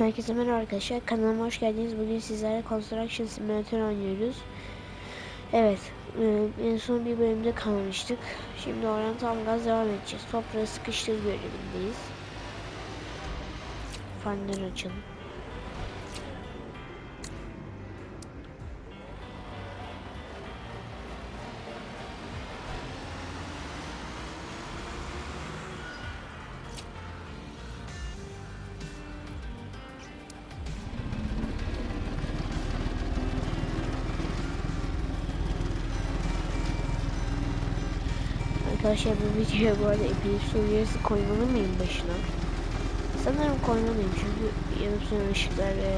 Herkese merhaba arkadaşlar. Kanalıma hoş geldiniz. Bugün sizlerle Construction Simulator oynuyoruz. Evet. e, En son bir bölümde kalmıştık. Şimdi oradan tam gaz devam edeceğiz. Toprağı sıkıştır görevindeyiz. Fanları açalım. Arkadaşlar bu videoya bu arada epilepsi uyarısı koymalı mıyım başına? Sanırım koymalıyım çünkü yanıp sönen ışıklar ve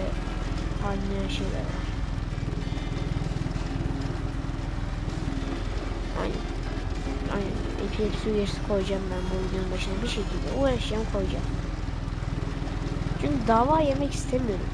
anlayan şeyler var. Aynen. Aynen. Epilepsi uyarısı koyacağım ben bu videonun başına bir şekilde uğraşacağım koyacağım. Çünkü dava yemek istemiyorum.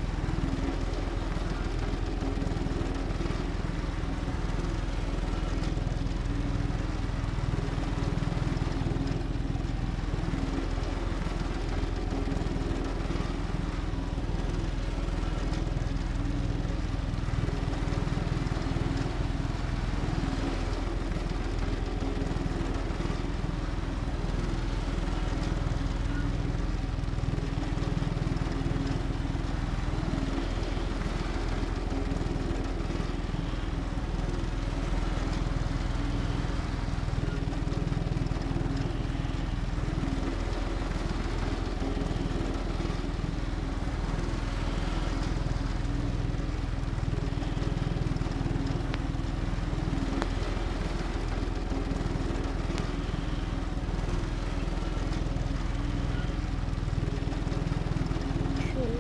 Şöyle.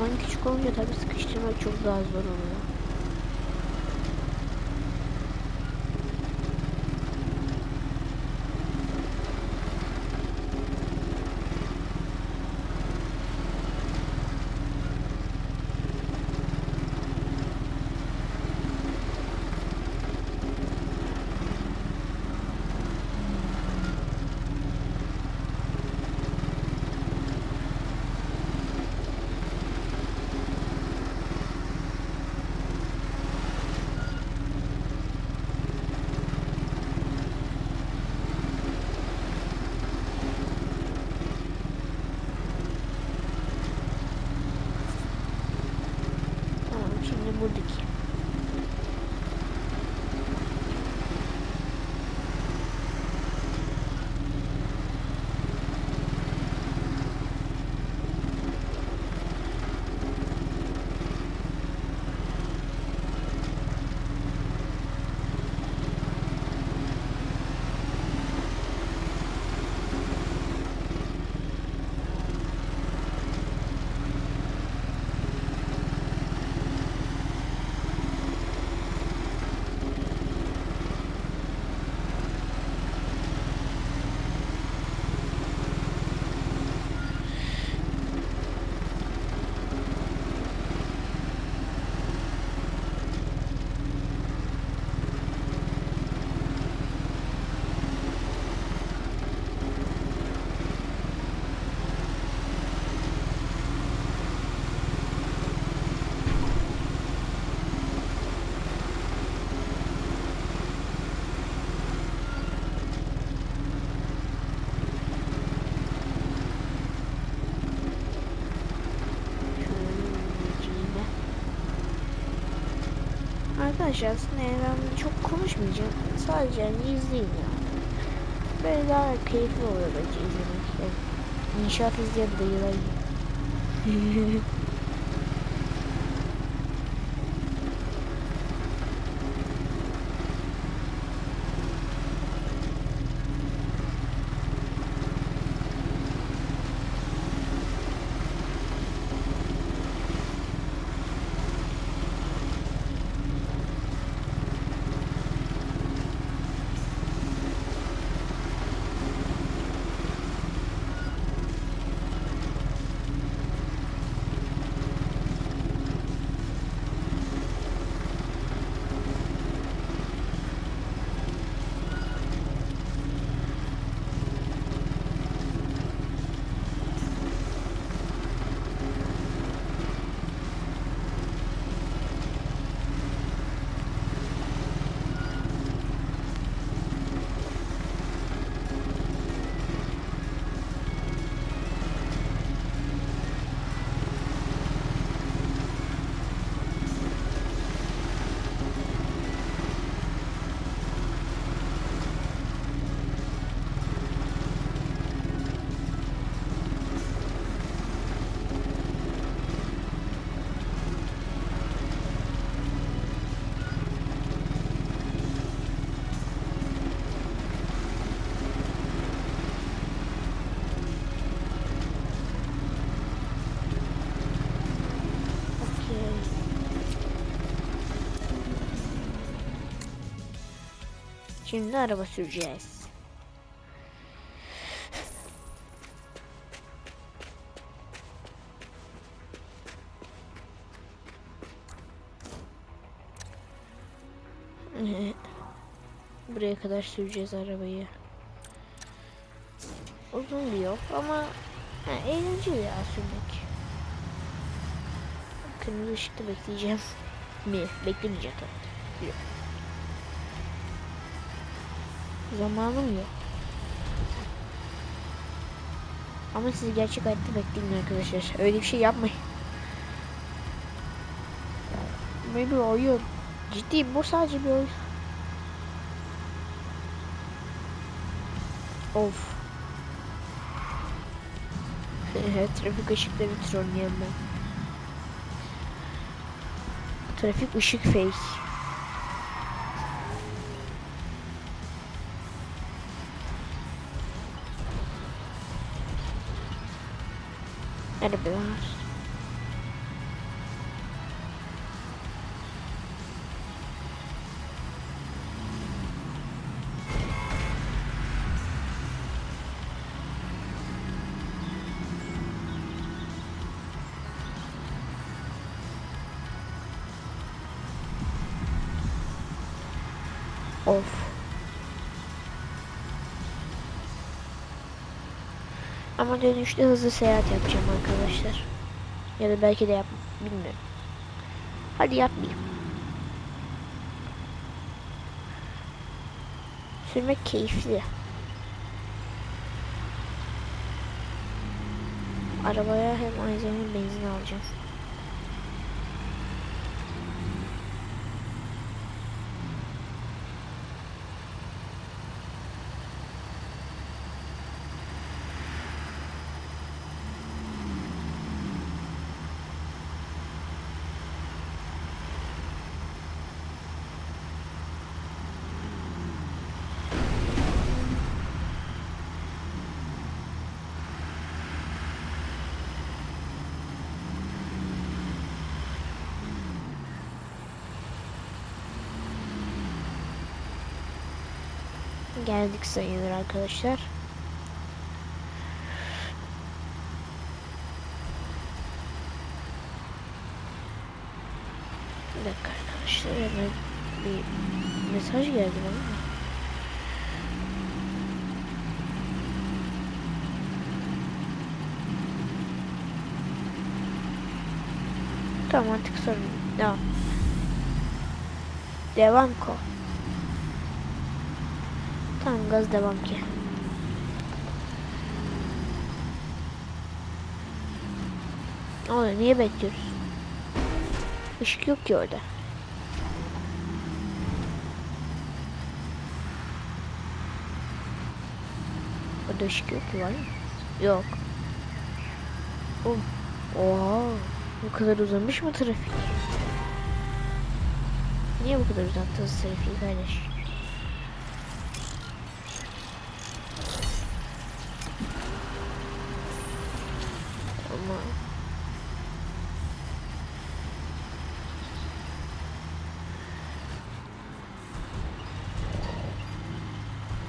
Alan küçük olunca tabii sıkıştırmak çok daha zor oluyor. Arkadaşlar aslında ben çok konuşmayacağım. Sadece izleyin ya. Böyle daha keyifli oluyor bence izlemek. Yani inşaat izleyen dayılar Şimdi araba süreceğiz. Buraya kadar süreceğiz arabayı. Uzun bir yol ama ha, eğlenceli ya sürmek. Kırmızı ışıkta bekleyeceğim. Mi? Beklemeyeceğim tabii. Yok. Zamanım yok. Ama siz gerçek hayatta bekleyin arkadaşlar. Öyle bir şey yapmayın. Bir oyun. Ciddi bu sadece bir oyun. Of. Trafik ışıkları trolleyen ben. Trafik ışık fake. Arabalar. Of. Ama dönüşte hızlı seyahat yapacağım arkadaşlar. Ya da belki de yap bilmiyorum. Hadi yapmayayım. Sürmek keyifli. Arabaya hem aynı benzin alacağım. Geldik sayılır arkadaşlar. Bir dakika arkadaşlar hemen bir mesaj geldi bana. Tamam artık sorun. Devam. Devam ko. Tamam gaz devam ki. Oluyor niye bekliyoruz? Işık yok ki orada. Orada ışık yok ki var mı? Yok. Oh. Oha. Bu kadar uzamış mı trafik? Niye bu kadar uzattınız trafiği kardeş? Ama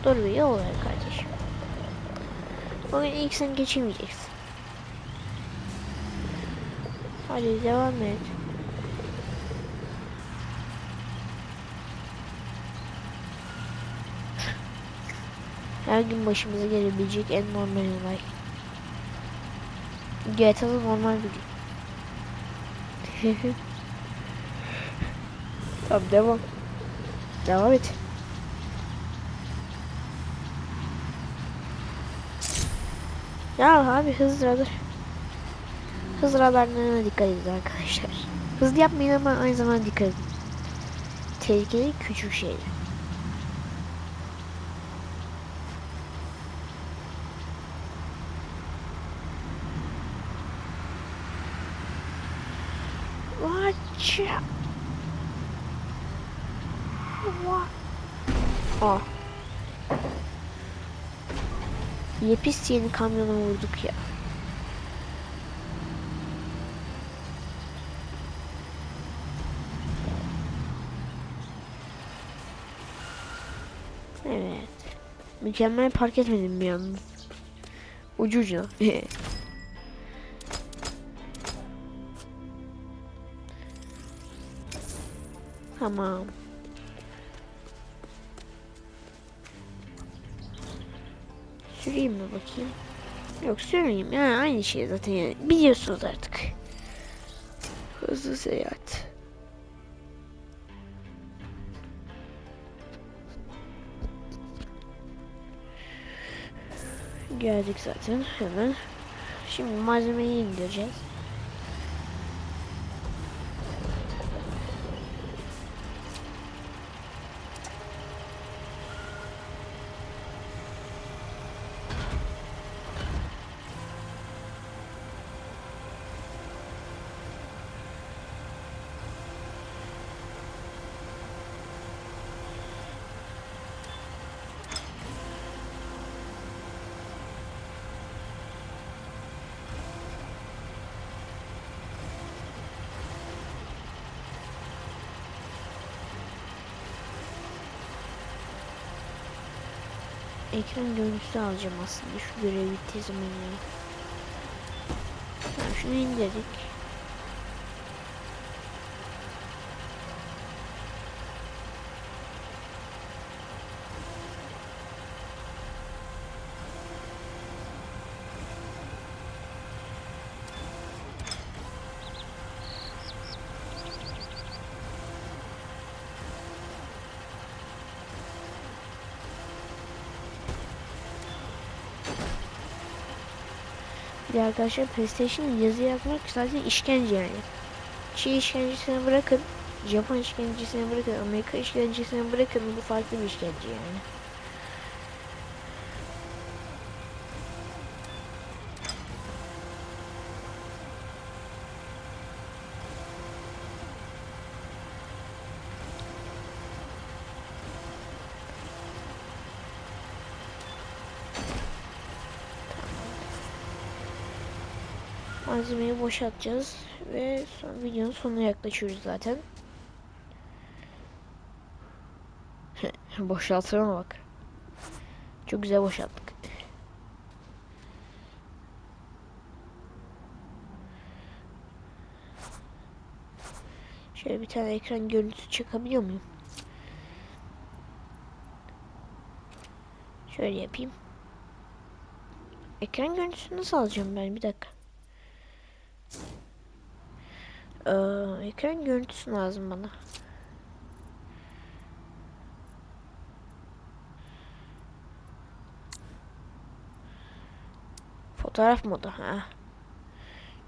Dur bir yol ver kardeşim. Bugün ilk sen geçemeyeceksin. Hadi devam et. Her gün başımıza gelebilecek en normal olay. GTA'da normal bir gün. tamam devam. Devam et. Ya abi hız radar. Hız dikkat edin arkadaşlar. Hızlı yapmayın ama aynı zamanda dikkat edin. Tehlikeli küçük şeyler. Watch out. What? Oh. Yepis yeni kamyona vurduk ya. Evet. Mükemmel park etmedim yalnız. Ucu ucuna. tamam. Süreyim mi bakayım? Yok sürmeyeyim. Ya aynı şey zaten yani. Biliyorsunuz artık. Hızlı seyahat. Geldik zaten hemen. Şimdi malzemeyi indireceğiz. Ekran görüntüsü alacağım aslında şu görev bittiği zaman ya. Tamam şunu indirdik. Bir de arkadaşlar PlayStation yazı yazmak zaten işkence yani. Çin işkencesini bırakın. Japon işkencesini bırakın. Amerika işkencesini bırakın. Bu farklı bir işkence yani. Malzemeyi boşaltacağız ve son videonun sonuna yaklaşıyoruz zaten. Boşaltıma bak. Çok güzel boşalttık. Şöyle bir tane ekran görüntüsü çekebiliyor muyum? Şöyle yapayım. Ekran görüntüsü nasıl alacağım ben? Bir dakika. Ekran görüntüsü lazım bana. Fotoğraf modu ha.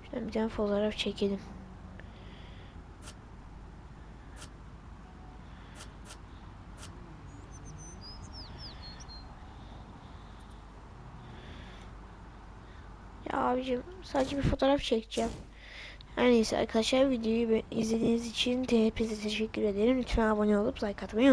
Şuradan bir tane fotoğraf çekelim. Ya abicim sadece bir fotoğraf çekeceğim. Her neyse arkadaşlar videoyu izlediğiniz için hepinize teşekkür ederim. Lütfen abone olup like atmayı